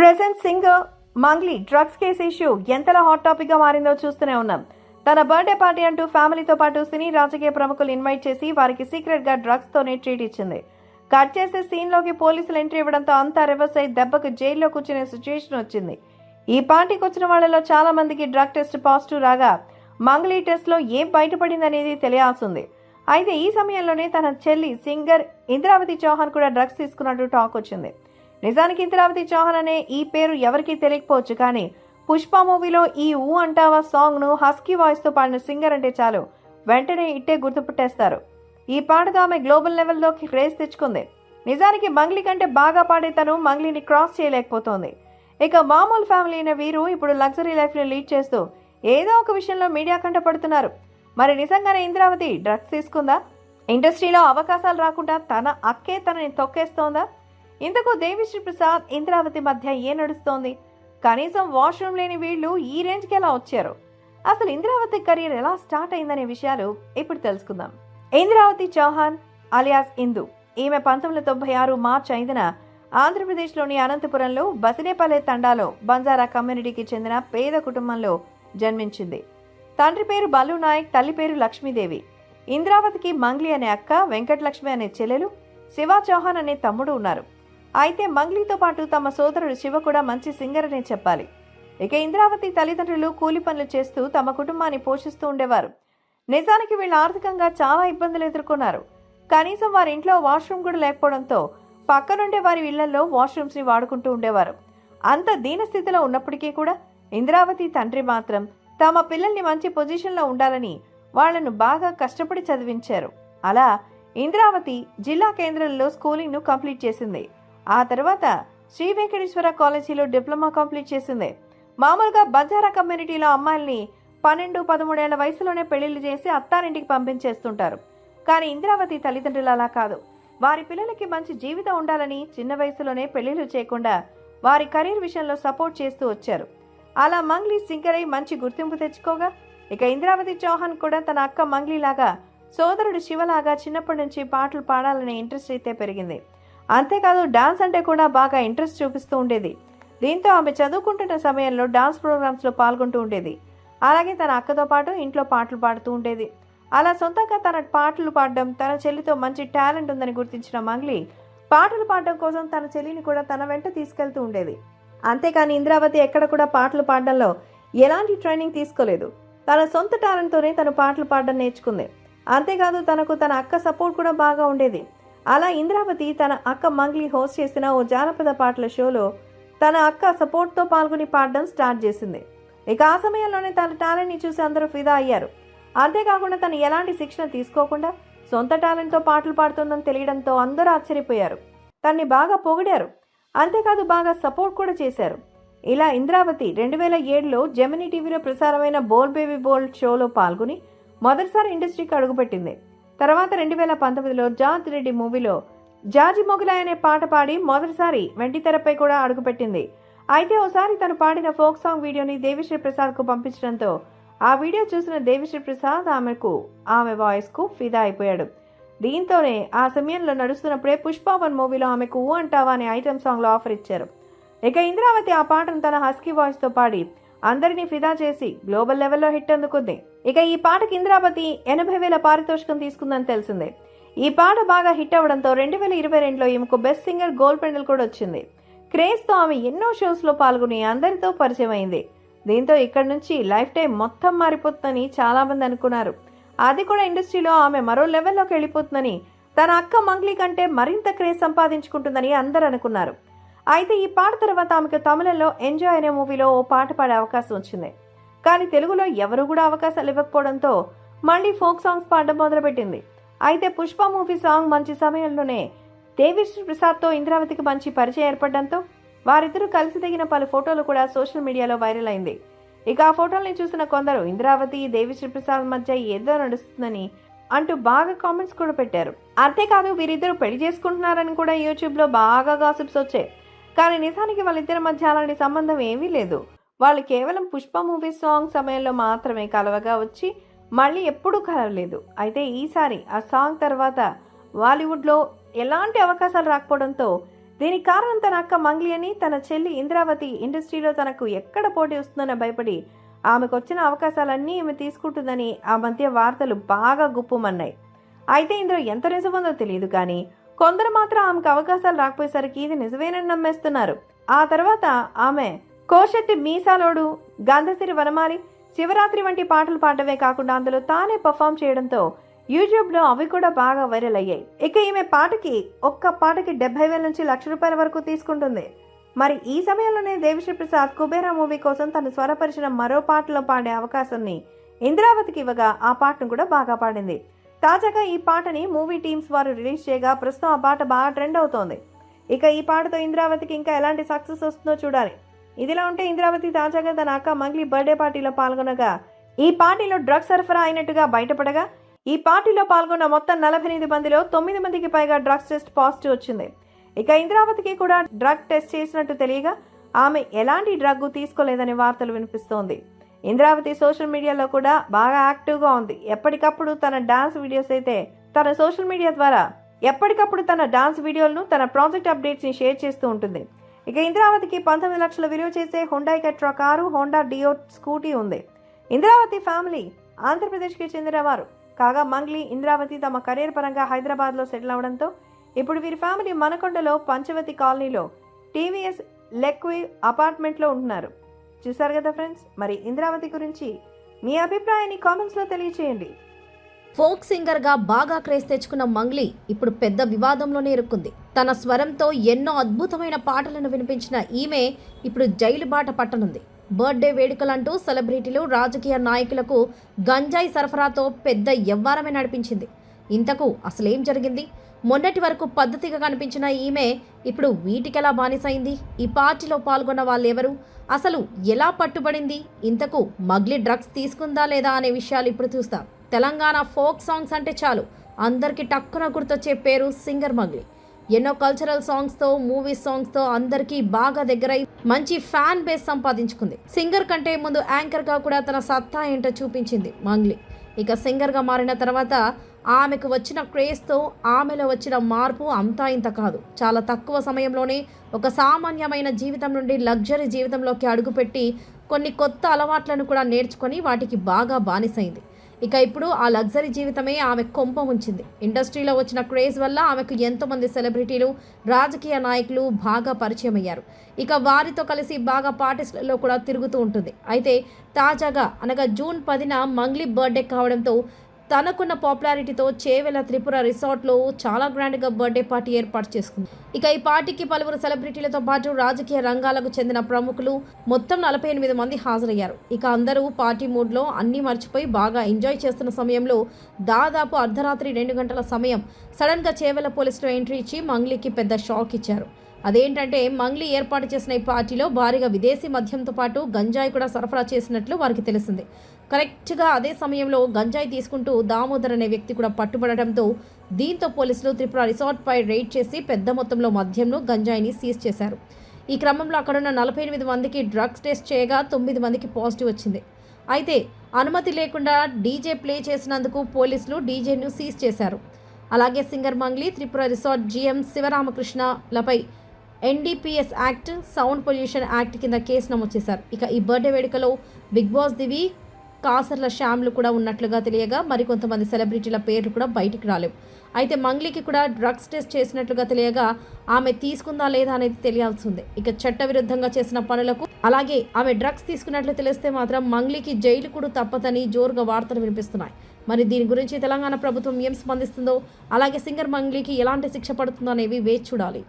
Present singer Mangli drugs case issue ఎంతలా hot టాపిక్గా మారిందో చూస్తూనే ఉన్నాం. తన బర్త్డే పార్టీ అంటూ ఫ్యామిలీతో పాటు సినీ రాజకీయ ప్రముఖులు ఇన్వైట్ చేసి వారికి సీక్రెట్గా డ్రగ్స్తోనే డ్రగ్స్ తోనే ట్రీట్ ఇచ్చింది. కట్ చేసే సీన్లోకి పోలీసులు ఎంట్రీ ఇవ్వడంతో అంతా రివర్స్ అయి దెబ్బకు జైల్లో కూర్చునే సిచ్యుయేషన్ వచ్చింది. ఈ పార్టీకి వచ్చిన వాళ్ళలో చాలా మందికి డ్రగ్ టెస్ట్ పాజిటివ్ రాగా మంగ్లీ టెస్ట్లో ఏం బయటపడింది అనేది తెలియాల్సింది. అయితే ఈ సమయంలోనే తన చెల్లి సింగర్ ఇంద్రావతి చౌహాన్ కూడా డ్రగ్స్ తీసుకున్నట్టు టాక్ వచ్చింది. నిజానికి ఇంద్రావతి చౌహాన్ అనే ఈ పేరు ఎవరికీ తెలియకపోవచ్చు కానీ పుష్ప మూవీలో ఈ ఊ అంటావా సాంగ్ను హస్కీ వాయిస్తో పాడిన సింగర్ అంటే చాలు. వెంటనే ఇట్టే గుర్తుపెట్టేస్తారు. ఈ పాటతో ఆమె గ్లోబల్ లెవెల్లోకి క్రేజ్ తెచ్చుకుంది. నిజానికి మంగ్లీ కంటే బాగా పాడే తను మంగ్లీని క్రాస్ చేయలేకపోతోంది. ఇక మామూలు ఫ్యామిలీ అయిన వీరు ఇప్పుడు లగ్జరీ లైఫ్ని లీడ్ చేస్తూ ఏదో ఒక విషయంలో మీడియా కంట పడుతున్నారు. మరి నిజంగానే ఇంద్రావతి డ్రగ్స్ తీసుకుందా? ఇండస్ట్రీలో అవకాశాలు రాకుండా తన అక్కే తనని తొక్కేస్తోందా? ఇంతకు దేవిశ్రీ ప్రసాద్ ఇంద్రావతి మధ్య ఏ నడుస్తోంది? కనీసం వాష్రూమ్ లేని వీళ్ళు ఈ రేంజ్కి ఎలా వచ్చారు? అసలు ఇంద్రావతి కెరీర్ ఎలా స్టార్ట్ అయిందనే విషయాలు ఇప్పుడు తెలుసుకుందాం. ఇంద్రావతి చౌహాన్ అలియాస్ ఇందు. ఈమె పంతొమ్మిది తొంభై ఆరు మార్చి ఐదున ఆంధ్రప్రదేశ్లోని అనంతపురంలో బసినేపల్లె తండాలో బంజారా కమ్యూనిటీకి చెందిన పేద కుటుంబంలో జన్మించింది. తండ్రి పేరు బల్లు నాయక్ తల్లి పేరు లక్ష్మీదేవి. ఇంద్రావతికి మంగ్లీ అనే అక్క వెంకటలక్ష్మి అనే చెల్లెలు శివ చౌహాన్ అనే తమ్ముడు ఉన్నారు. అయితే మంగ్లీతో పాటు తమ సోదరుడు శివ కూడా మంచి సింగర్ అనే చెప్పాలి. ఇక ఇంద్రావతి తల్లిదండ్రులు కూలి పనులు చేస్తూ తమ కుటుంబాన్ని పోషిస్తూ ఉండేవారు. నిజానికి వీళ్ళు ఆర్థికంగా చాలా ఇబ్బందులు ఎదుర్కొన్నారు. కనీసం వారి ఇంట్లో వాష్రూమ్ కూడా లేకపోవడంతో పక్కనుండే వారి ఇళ్ళలో వాష్రూమ్స్ని వాడుకుంటూ ఉండేవారు. అంత దీనస్థితిలో ఉన్నప్పటికీ కూడా ఇంద్రావతి తండ్రి మాత్రం తమ పిల్లల్ని మంచి పొజిషన్లో ఉండాలని వాళ్ళను బాగా కష్టపడి చదివించారు. అలా ఇంద్రావతి జిల్లా కేంద్రంలో స్కూలింగ్ను కంప్లీట్ చేసింది. ఆ తర్వాత శ్రీ వెంకటేశ్వర కాలేజీలో డిప్లొమా కంప్లీట్ చేసింది. మామూలుగా బజారా కమ్యూనిటీలో అమ్మాయిల్ని పన్నెండు పదమూడేళ్ళ వయసులోనే పెళ్ళిళ్ళు చేసి అత్తారింటికి పంపించేస్తుంటారు. కానీ ఇంద్రావతి తల్లిదండ్రులు అలా కాదు. వారి పిల్లలకి మంచి జీవితం ఉండాలని చిన్న వయసులోనే పెళ్ళిళ్ళు చేయకుండా వారి కెరీర్ విషయంలో సపోర్ట్ చేస్తూ వచ్చారు. అలా మంగ్లీ సింగర్ అయి మంచి గుర్తింపు తెచ్చుకోగా ఇక ఇంద్రావతి చౌహాన్ కూడా తన అక్క మంగ్లీ లాగా సోదరుడు శివలాగా చిన్నప్పటి నుంచి పాటలు పాడాలనే ఇంట్రెస్ట్ అయితే పెరిగింది. అంతేకాదు డాన్స్ అంటే కూడా బాగా ఇంట్రెస్ట్ చూపిస్తూ ఉండేది. దీంతో ఆమె చదువుకుంటున్న సమయంలో డాన్స్ ప్రోగ్రామ్స్లో పాల్గొంటూ ఉండేది. అలాగే తన అక్కతో పాటు ఇంట్లో పాటలు పాడుతూ ఉండేది. అలా సొంతంగా తన పాటలు పాడడం తన చెల్లితో మంచి టాలెంట్ ఉందని గుర్తించిన మంగ్లీ పాటలు పాడడం కోసం తన చెల్లిని కూడా తన వెంట తీసుకెళ్తూ ఉండేది. అంతేకాని ఇంద్రావతి ఎక్కడ కూడా పాటలు పాడడంలో ఎలాంటి ట్రైనింగ్ తీసుకోలేదు. తన సొంత టాలెంట్తోనే తను పాటలు పాడడం నేర్చుకుంది. అంతేకాదు తనకు తన అక్క సపోర్ట్ కూడా బాగా ఉండేది. అలా ఇంద్రావతి తన అక్క మంగ్లీ హోస్ట్ చేసిన ఓ జానపద పాటల షోలో తన అక్క సపోర్ట్తో పాల్గొని పాడడం స్టార్ట్ చేసింది. ఇక ఆ సమయంలోనే తన టాలెంట్ని చూసి అందరూ ఫిదా అయ్యారు. అంతేకాకుండా తను ఎలాంటి శిక్షణ తీసుకోకుండా సొంత టాలెంట్తో పాటలు పాడుతుందని తెలియడంతో అందరూ ఆశ్చర్యపోయారు. తన్ని బాగా పొగిడారు. అంతేకాదు బాగా సపోర్ట్ కూడా చేశారు. ఇలా ఇంద్రావతి రెండు వేల ఏడులో జెమినీ టీవీలో ప్రసారమైన బోల్ బేబీ బోల్ షోలో పాల్గొని మొదటిసారి ఇండస్ట్రీకి అడుగుపెట్టింది. తర్వాత రెండు వేల పంతొమ్మిదిలో జార్జ్ రెడ్డి మూవీలో జార్జి మొగలాయ్ అనే పాట పాడి మొదటిసారి వెండితెరపై కూడా అడుగుపెట్టింది. అయితే ఓసారి తను పాడిన ఫోక్ సాంగ్ వీడియోని దేవిశ్రీ ప్రసాద్కు పంపించడంతో ఆ వీడియో చూసిన దేవిశ్రీ ప్రసాద్ ఆమెకు ఆమె వాయిస్కు ఫిదా అయిపోయాడు. దీంతోనే ఆ సమయంలో నడుస్తున్నప్పుడే పుష్పావన్ మూవీలో ఆమెకు ఊ అంటావా అనే ఐటమ్ సాంగ్లో ఆఫర్ ఇచ్చారు. ఇక ఇంద్రావతి ఆ పాటను తన హస్కీ వాయిస్తో పాడి అందరినీ ఫిదా చేసి గ్లోబల్ లెవెల్లో హిట్ అందుకుంది. ఇక ఈ పాటకి ఇంద్రావతి ఎనభై వేల పారితోషికం తీసుకుందని తెలిసిందే. ఈ పాట బాగా హిట్ అవడంతో రెండు వేల ఇరవై రెండులో ఈమెకు బెస్ట్ సింగర్ గోల్డ్ మెడల్ కూడా వచ్చింది. క్రేజ్తో ఆమె ఎన్నో షోస్లో పాల్గొని అందరితో పరిచయం అయింది. దీంతో ఇక్కడ నుంచి లైఫ్ టైం మొత్తం మారిపోతుందని చాలామంది అనుకున్నారు. అది కూడా ఇండస్ట్రీలో ఆమె మరో లెవెల్లోకి వెళ్ళిపోతుందని తన అక్క మంగ్లీ కంటే మరింత క్రేజ్ సంపాదించుకుంటుందని అందరూ అనుకున్నారు. అయితే ఈ పాట తర్వాత ఆమెకు తమిళంలో ఎంజాయ్ అనే మూవీలో ఓ పాట పాడే అవకాశం వచ్చింది. కానీ తెలుగులో ఎవరు కూడా అవకాశాలు ఇవ్వకపోవడంతో మళ్ళీ ఫోక్ సాంగ్స్ పాడడం మొదలుపెట్టింది. అయితే పుష్ప మూవీ సాంగ్ మంచి సమయంలోనే దేవిశ్రీ ప్రసాద్తో ఇంద్రావతికి మంచి పరిచయం ఏర్పడడంతో వారిద్దరూ కలిసి దిగిన పలు ఫోటోలు కూడా సోషల్ మీడియాలో వైరల్ అయింది. ఇక ఆ ఫోటోల్ని చూసిన కొందరు ఇంద్రావతి దేవిశ్రీ ప్రసాద్ మధ్య ఏదో నడుస్తుందని అంటూ బాగా కామెంట్స్ కూడా పెట్టారు. అంతేకాదు వీరిద్దరూ పెళ్ళి చేసుకుంటున్నారని కూడా యూట్యూబ్లో బాగా గాసిప్స్ వచ్చాయి. కానీ నిజానికి వాళ్ళిద్దరి మధ్య అలాంటి సంబంధం ఏమీ లేదు. వాళ్ళు కేవలం పుష్ప మూవీ సాంగ్ సమయంలో మాత్రమే కలవగా వచ్చి మళ్ళీ ఎప్పుడూ కలవలేదు. అయితే ఈసారి ఆ సాంగ్ తర్వాత బాలీవుడ్లో ఎలాంటి అవకాశాలు రాకపోవడంతో దీనికి కారణం తన అక్క మంగ్లి అని తన చెల్లి ఇంద్రావతి ఇండస్ట్రీలో తనకు ఎక్కడ పోటీ వస్తుందని భయపడి ఆమెకు వచ్చిన అవకాశాలన్నీ ఈమె తీసుకుంటుందని ఆ మధ్య వార్తలు బాగా గుప్పుమన్నాయి. అయితే ఇందులో ఎంత నిజముందో తెలియదు కానీ కొందరు మాత్రం ఆమెకు అవకాశాలు రాకపోయేసరికి ఇది నిజమేనని నమ్మేస్తున్నారు. ఆ తర్వాత ఆమె కోశెట్టి మీసాలోడు గంధసిరి వనమాలి శివరాత్రి వంటి పాటలు పాడటమే కాకుండా అందులో తానే పర్ఫామ్ చేయడంతో యూట్యూబ్లో అవి కూడా బాగా వైరల్ అయ్యాయి. ఇక ఈమె పాటకి ఒక్క పాటకి డెబ్బై వేల నుంచి లక్ష రూపాయల వరకు తీసుకుంటుంది. మరి ఈ సమయంలోనే దేవిశ్రీ ప్రసాద్ కుబేరా మూవీ కోసం తను స్వరపరిచిన మరో పాటలో పాడే అవకాశాన్ని ఇంద్రావతికి ఇవ్వగా ఆ పాటను కూడా బాగా పాడింది. తాజాగా ఈ పాటని మూవీ టీమ్స్ వారు రిలీజ్ చేయగా ప్రస్తుతం ఆ పాట బాగా ట్రెండ్ అవుతోంది. ఇక ఈ పాటతో ఇంద్రావతికి ఇంకా ఎలాంటి సక్సెస్ వస్తుందో చూడాలి. ఇదిలా ఉంటే ఇంద్రావతి తాజాగా తన అక్క మంగ్లీ బర్త్డే పార్టీలో పాల్గొనగా ఈ పార్టీలో డ్రగ్స్ సరఫరా అయినట్టుగా బయటపడగా ఈ పార్టీలో పాల్గొన్న మొత్తం నలభై ఎనిమిది మందిలో తొమ్మిది మందికి పైగా డ్రగ్స్ టెస్ట్ పాజిటివ్ వచ్చింది. ఇక ఇంద్రావతికి కూడా డ్రగ్ టెస్ట్ చేసినట్టు తెలియగా ఆమె ఎలాంటి డ్రగ్ తీసుకోలేదని వార్తలు వినిపిస్తోంది. ఇంద్రావతి సోషల్ మీడియాలో కూడా బాగా యాక్టివ్గా ఉంది. ఎప్పటికప్పుడు తన డాన్స్ వీడియోస్ అయితే తన సోషల్ మీడియా ద్వారా ఎప్పటికప్పుడు తన డాన్స్ వీడియోలను తన ప్రాజెక్ట్ అప్డేట్స్ని షేర్ చేస్తూ ఉంటుంది. ఇక ఇంద్రావతికి పంతొమ్మిది లక్షల విలువ చేసే హుండాయ్ కెట్రా కారు హోండా డియో స్కూటీ ఉంది. ఇంద్రావతి ఫ్యామిలీ ఆంధ్రప్రదేశ్కి చెందినవారు. కాగా మంగ్లీ ఇంద్రావతి తమ కెరీర్ పరంగా హైదరాబాద్లో సెటిల్ అవడంతో ఇప్పుడు వీరి ఫ్యామిలీ మనకొండలో పంచవతి కాలనీలో టీవీఎస్ లెక్వి అపార్ట్మెంట్లో ఉంటున్నారు. చూసారు కదా ఫ్రెండ్స్? మరి ఇంద్రావతి గురించి మీ అభిప్రాయాన్ని కామెంట్స్లో తెలియచేయండి. ఫోక్ సింగర్గా బాగా క్రేజ్ తెచ్చుకున్న మంగ్లీ ఇప్పుడు పెద్ద వివాదంలోనే ఇరుక్కుంది. తన స్వరంతో ఎన్నో అద్భుతమైన పాటలను వినిపించిన ఈమె ఇప్పుడు జైలు బాట పట్టనుంది. బర్త్డే వేడుకలంటూ సెలబ్రిటీలు రాజకీయ నాయకులకు గంజాయి సరఫరాతో పెద్ద ఎవ్వారమే నడిపించింది. ఇంతకు అసలేం జరిగింది? మొన్నటి వరకు పద్ధతిగా కనిపించిన ఈమె ఇప్పుడు వీటికెలా బానిసైంది? ఈ పార్టీలో పాల్గొన్న వాళ్ళెవరు? అసలు ఎలా పట్టుబడింది? ఇంతకు మగ్లీ డ్రగ్స్ తీసుకుందా లేదా అనే విషయాలు ఇప్పుడు చూస్తాం. తెలంగాణ ఫోక్ సాంగ్స్ అంటే చాలు. అందరికీ టక్కున గుర్తొచ్చే పేరు సింగర్ మగ్లీ. ఎన్నో కల్చరల్ సాంగ్స్తో మూవీ సాంగ్స్తో అందరికీ బాగా దగ్గరై మంచి ఫ్యాన్ బేస్ సంపాదించుకుంది. సింగర్ కంటే ముందు యాంకర్గా కూడా తన సత్తా ఏంటో చూపించింది మంగ్లీ. ఇక సింగర్గా మారిన తర్వాత ఆమెకు వచ్చిన క్రేజ్తో ఆమెలో వచ్చిన మార్పు అంతా ఇంత కాదు. చాలా తక్కువ సమయంలోనే ఒక సామాన్యమైన జీవితం నుండి లగ్జరీ జీవితంలోకి అడుగుపెట్టి కొన్ని కొత్త అలవాట్లను కూడా నేర్చుకొని వాటికి బాగా బానిసైంది. ఇక ఇప్పుడు ఆ లగ్జరీ జీవితమే ఆమె కొంప ఉంచింది. ఇండస్ట్రీలో వచ్చిన క్రేజ్ వల్ల ఆమెకు ఎంతోమంది సెలబ్రిటీలు రాజకీయ నాయకులు బాగా పరిచయం అయ్యారు. ఇక వారితో కలిసి బాగా పార్టీస్లలో కూడా తిరుగుతూ ఉంటుంది. అయితే తాజాగా అనగా జూన్ పదిన మంగ్లీ బర్త్డే కావడంతో తనకున్న పాపులారిటీతో చేవెల త్రిపుర రిసార్ట్లో చాలా గ్రాండ్గా బర్త్డే పార్టీ ఏర్పాటు చేసుకుంది. ఇక ఈ పార్టీకి పలువురు సెలబ్రిటీలతో పాటు రాజకీయ రంగాలకు చెందిన ప్రముఖులు మొత్తం నలభై ఎనిమిది మంది హాజరయ్యారు. ఇక అందరూ పార్టీ మూడ్లో అన్నీ మర్చిపోయి బాగా ఎంజాయ్ చేస్తున్న సమయంలో దాదాపు అర్ధరాత్రి రెండు గంటల సమయం సడన్గా చేవెల పోలీసులు ఎంట్రీ ఇచ్చి మంగ్లీకి పెద్ద షాక్ ఇచ్చారు. అదేంటంటే మంగ్లీ ఏర్పాటు చేసిన ఈ పార్టీలో భారీగా విదేశీ మద్యంతో పాటు గంజాయి కూడా సరఫరా చేసినట్లు వారికి తెలిసింది. కరెక్ట్గా అదే సమయంలో గంజాయి తీసుకుంటూ దామోదర్ అనే వ్యక్తి కూడా పట్టుబడటంతో దీంతో పోలీసులు త్రిపుర రిసార్ట్పై రైడ్ చేసి పెద్ద మొత్తంలో మద్యంను గంజాయిని సీజ్ చేశారు. ఈ క్రమంలో అక్కడున్న నలభై ఎనిమిది మందికి డ్రగ్స్ టెస్ట్ చేయగా తొమ్మిది మందికి పాజిటివ్ వచ్చింది. అయితే అనుమతి లేకుండా డీజే ప్లే చేసినందుకు పోలీసులు డీజేను సీజ్ చేశారు. అలాగే singer Mangli Tripura resort GM శివరామకృష్ణలపై NDPS act sound pollution act కింద కేసు నమోదు చేశారు. ఇక ఈ బర్త్డే వేడుకలో బిగ్ బాస్ దివి కాసర్ల శ్యామ్లు కూడా ఉన్నట్లుగా తెలియగా మరికొంతమంది సెలబ్రిటీల పేర్లు కూడా బయటికి రాలేవు. అయితే మంగ్లీకి కూడా డ్రగ్స్ టెస్ట్ చేసినట్లుగా తెలియగా ఆమె తీసుకుందా లేదా అనేది తెలియాల్సిందే ఇక చట్టవిరుద్ధంగా చేసిన పనులకు అలాగే ఆమె డ్రగ్స్ తీసుకున్నట్లు తెలిస్తే మాత్రం మంగ్లీకి జైలు కూడా తప్పదని జోరుగా వార్తలు వినిపిస్తున్నాయి. మరి దీని గురించి తెలంగాణ ప్రభుత్వం ఏం స్పందిస్తుందో అలాగే సింగర్ మంగ్లీకి ఎలాంటి శిక్ష పడుతుందో అనేవి వేచి చూడాలి.